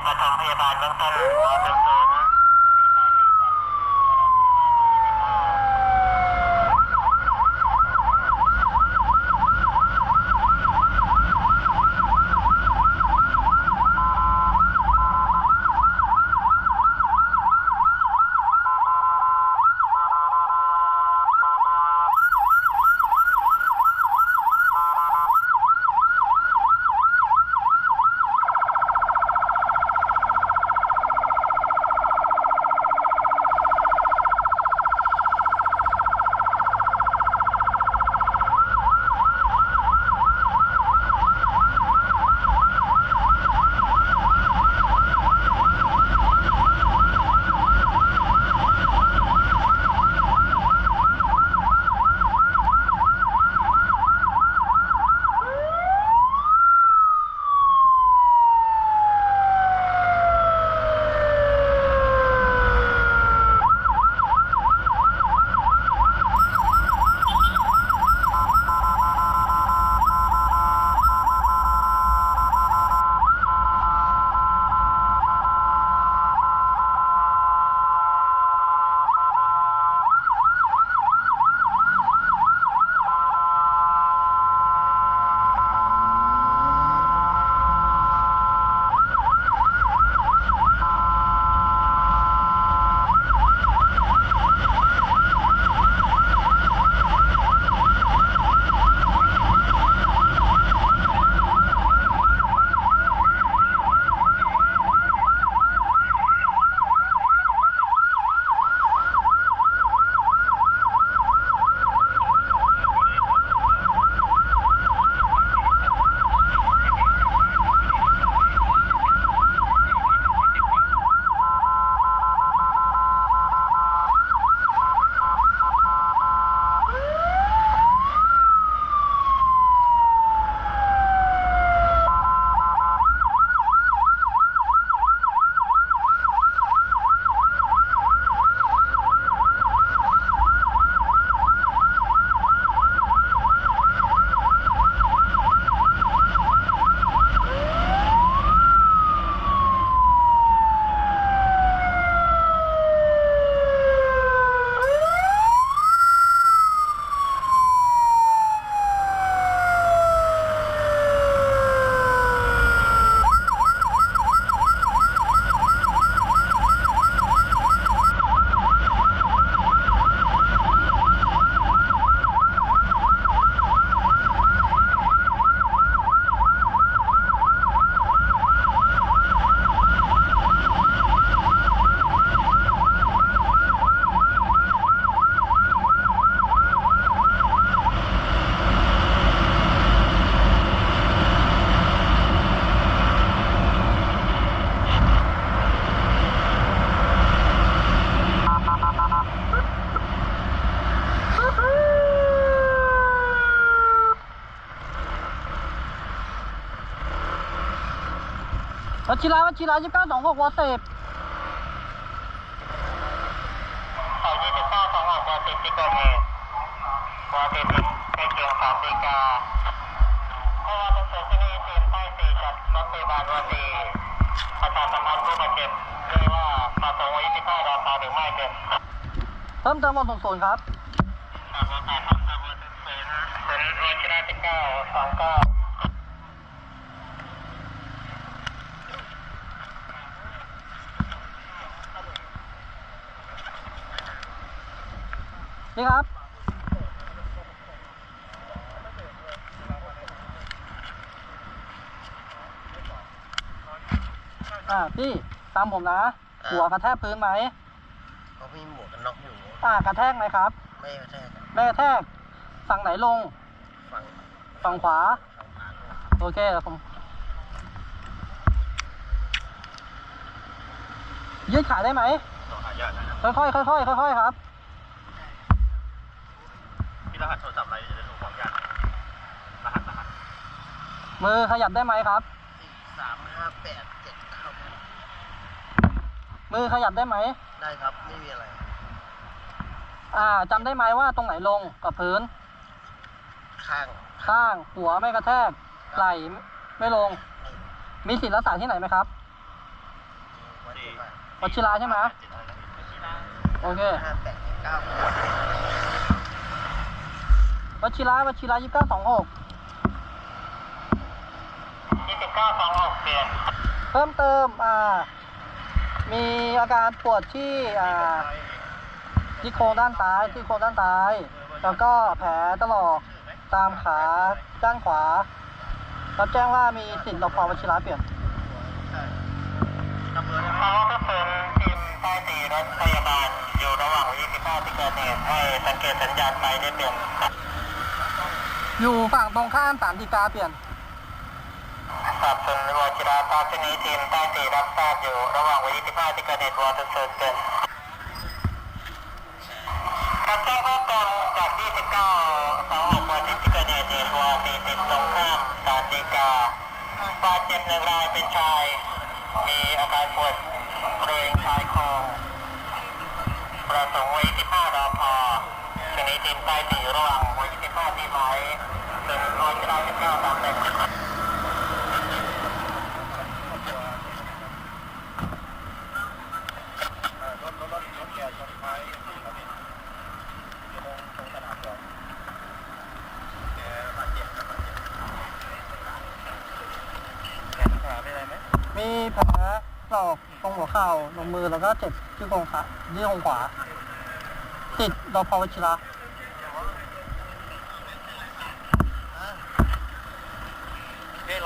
ด็นให้ปฐมพยาบาลเบื้องต้น ชิระวชิระยี่สิบเก้าสองหกวอเซฟสองยี่สิบเก้าสองหกวอสิบที่เกิดเหตุวอสิบใกล้เคียงสามดีกาเพราะว่าเป็นศูนย์ที่นี่ทีมไฟสี่จัดรถพยาบาลวอสี่ประชาสัมพันธ์ผู้บาดเจ็บด้วยว่ามาส่งวอยี่สิบห้าดาวตาหรือไม่เกินเพิ่มเติมวันส่งศูนย์ครับครับวอแปดครับครับวอสิบศูนย์ศูนย์วอชิระสิบเก้าสองเก้า นี่ครับ อ่าพี่ตามผมนะหัวกระแทกพื้นไหม เขามีหมวกกันน็อกอยู่ อ่ากระแทกไหมครับ ไม่กระแทกครับไม่กระแทก ฝั่งไหนลง ฝั่งฝั่งขวา ฝั่งขวาลงโอเคเดี๋ยวผมยืดขาได้ไหม ต่อหายากนะครับค่อยๆค่อยๆค่อยๆครับมี รหัสโทรศัพท์อะไรเดี๋ยวจะโทรพร้อมกันรหัสรหัสมือขยับได้ไหมครับ สี่สามห้าแปดเจ็ดเก้ามือขยับได้ไหม ได้ครับไม่มีอะไร อ่าจำได้ไหมว่าตรงไหนลงกับพื้น ข้างข้าง หัวไม่กระแทก ไหล่ไม่ลง มีสิทธิ์รักษาที่ไหนไหมครับวชิระใช่ไหมโอเค ห้าแปดเก้าขวด วชิระวชิระยี่เก้าสองหกยี่สิบเก้าสองหกเปลี่ยนเพิ่มเติมอ่ามีอาการปวดที่อ่าที่โครงด้านซ้ายที่โครงด้านซ้าย แล้วก็แผลตลอกตามขาด้านขวารับแจ้งว่ามีสิทธิ์รพวชิระเปลี่ยนเบอร์ได้ไหมทางรถทุกคนทีมใต้ตีรถพยาบาลอยู่ระหว่าง25ที่เกิดเหตุให้สังเกตสัญญาณไฟได้เปลี่ยน อยู่ฝั่งตรงข้ามสามดีกาเปลี่ยนสับสนวชิระตอนนี้ทีมใต้ตีรับทราบอยู่ ระหว่าง25ที่เกิดเหตุวอเตอร์เซอร์เปลี่ยนครับแจ้งข้อกองจาก29สองหกวันที่เกิดเหตุเหตุวอ40ตรงข้ามสามดีกาบาดเจ็บหนึ่งรายเป็นชาย มีอาการปวดบริเวณชายครงประสงค์ไว้15รอพอชนิดทีมใต้ตีระหว่าง ที่ไม้เป็นร้อยเก้าสิบเก้าตามเต็มรถรถรถรถแกชนท้ายครับพี่ชั่วโมงตรงสนามจอดแกบบครับบาดเจ็บแขนขาเป็นอะไรไหมมีแผลตอกตรงหัวเข่าลงมือแล้วก็เจ็บที่โครงขาที่โครงขวาติดรพวชิระ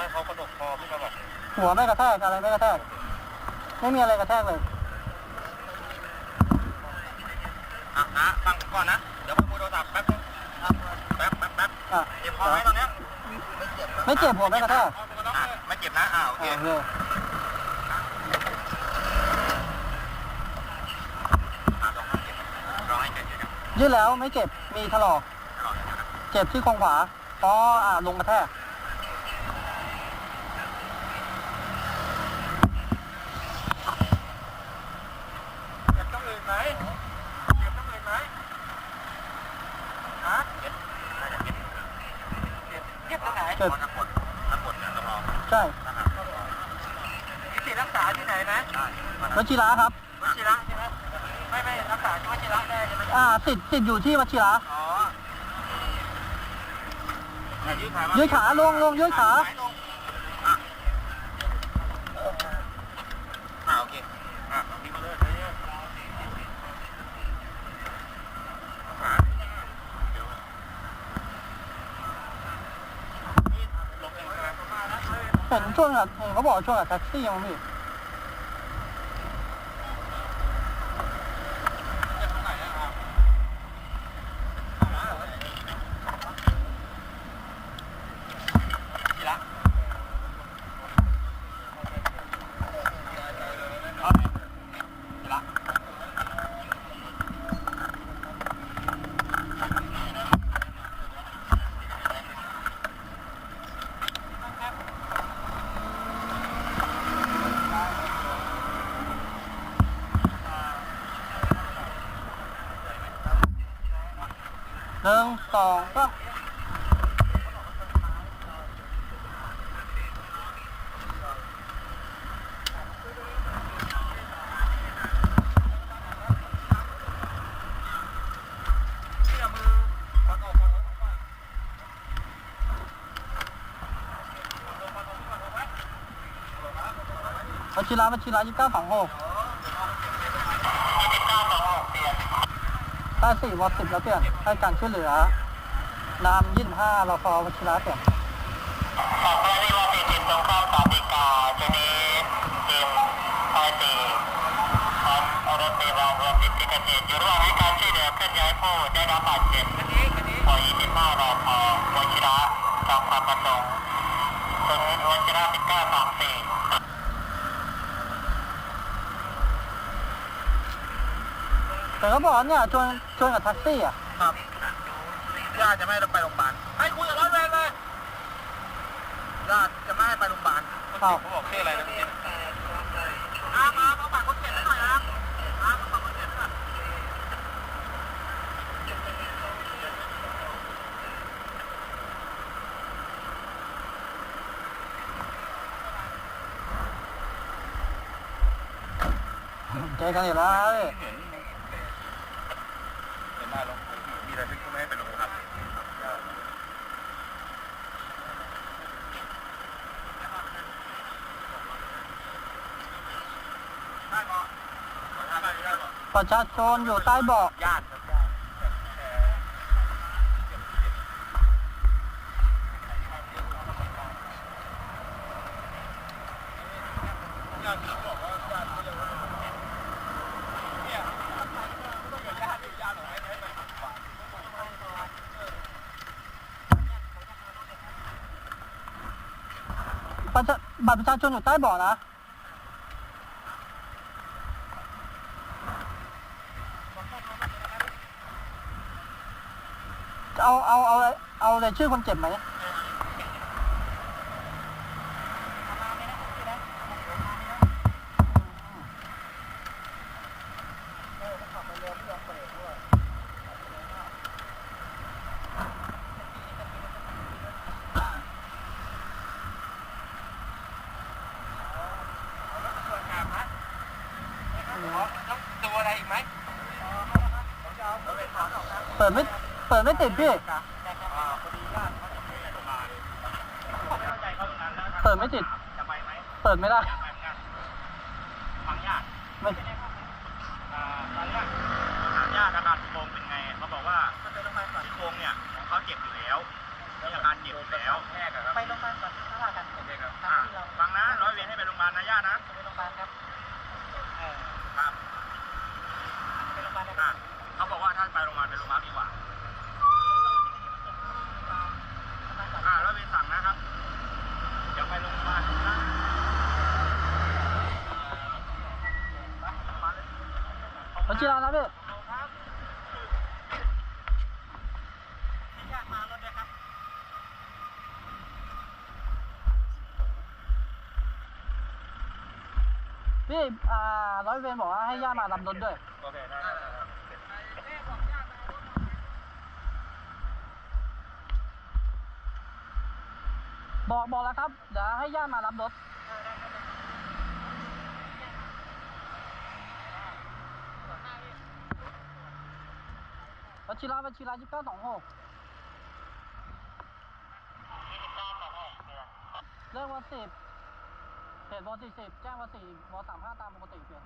เฮ้ร้อยเขากระดกคอขึ้นมาแบบหัวไม่กระแทกอะไรไม่กระแทก ไม่มีอะไรกระแทกเลยอะนะฟังผมก่อนนะ เดี๋ยวไปคุยโทรศัพท์แป๊บนึงแป๊บแป๊บแป๊บอะเจ็บคอไหมตอนเนี้ยไม่เจ็บไม่เจ็บหัวไม่กระแทกอะไม่เจ็บนะอ่าโอเค อะโอเคอะลองให้เจ็บลองให้เจ็บอยู่นะยืดแล้วไม่เจ็บมีถลอกลองให้เจ็บนะเจ็บที่โครงขวาเพราะอ่าลงกระแทก เจ็บต้องอื่นไหมเจ็บต้องอื่นไหมฮะเจ็บน่าจะเจ็บเจ็บเจ็บตรงไหน เจ็บ ถ้ากดถ้ากดเนี่ยต้องรอ ใช่ถ้าหากมีสิทธิ์รักษาที่ไหนไหมได้วชิระครับ วชิระใช่ไหมไม่ไม่รักษาที่วชิระได้ใช่ไหมอ่าติดติดอยู่ที่วชิระอ๋ออะยืดขามายืดขาลงลงยืดขาหายลงอะอะโอเคอะมีมาเลยเรื่อยๆขาเดี๋ยวนี่ลงเองใช่ไหม เห็นช่วงกับเห็นเขาบอกช่วงกับแท็กซี่มั้งพี่ ทีละทีละ หนึ่ง สองสามที่เอามือคอนออกคอนออกคอนออกวชิระวชิระยี่เก้าสองหกใต้สี่วอสิบแล้วเปลี่ยนให้การช่วยเหลือ นามยี่สิบห้ารพวชิระเปลี่ยนจากกรณีว่าติดติดตรงข้ามสามดีกาชนิดทีมใต้ตีพร้อมเอารถพยาบาลรวมติดที่เกิดเหตุอยู่ระหว่างให้การช่วยเหลือเคลื่อนย้ายผู้ได้รับบาดเจ็บคันนี้คันนี้พอ25รอพอวชิระจองความประสงค์ตรงวชิระ1934แต่เขาบอกว่าเนี่ยชวนชวนกับแท็กซี่อะครับ ญาติจะไม่ให้ไปโรงพยาบาลให้คุยกับร้อยเวรเลยญาติจะไม่ให้ไปโรงพยาบาลเขาบอกชื่ออะไรนะพี่อามาเอาปากคนเจ็ด้หน่อยนะอามาปากคนเจ็บให้นเจออีกเห็นมาลง ประชาชนอยู่ใต้เบาะญาติครับประชาบัตรประชาชนอยู่ใต้เบาะนะ เอาเอาเอาเอาเลยชื่อคนเจ็บไหมดูอะไรอีกไหมเปิดไม่ เปิดไม่ติดพี่ เปิดไม่ติด จะไปไหมเปิดไม่ได้ไปเหมือนกันฟังญาติไม่อ่าตอนแรกถามญาติอาการที่โครงเป็นไงเขาบอกว่าที่โครงเนี่ยของเขาเจ็บอยู่แล้ว มีอาการเจ็บอยู่แล้วไปโรงพยาบาลก่อนที่เขากันโอเคครับอ่าฟังนะร้อยเวรให้ไปโรงพยาบาลนะญาตินะ ไปโรงพยาบาลครับครับ ไปโรงพยาบาลนะเขาบอกว่าถ้าไปโรงพยาบาลไปโรงพยาบาลดีกว่าอ่าร้อยเวรสั่งนะครับเดี๋ยวไปโรงพยาบาลนะ วัชิรานะพี่พี่อ่าร้อยเวรบอกว่าให้ย่ามารับรถด้วย โอเคได้ได้ครับบอกบอกแล้วครับ เดี๋ยวให้ย่ามารับรถ วัชิราวัชิรายี่สิบเก้าสองหก29ของ6เดือนเรื่องวันสิบเหตุวันสี่สิบแจ้งวันสี่วสามห้าตามปกติเปลี่ยน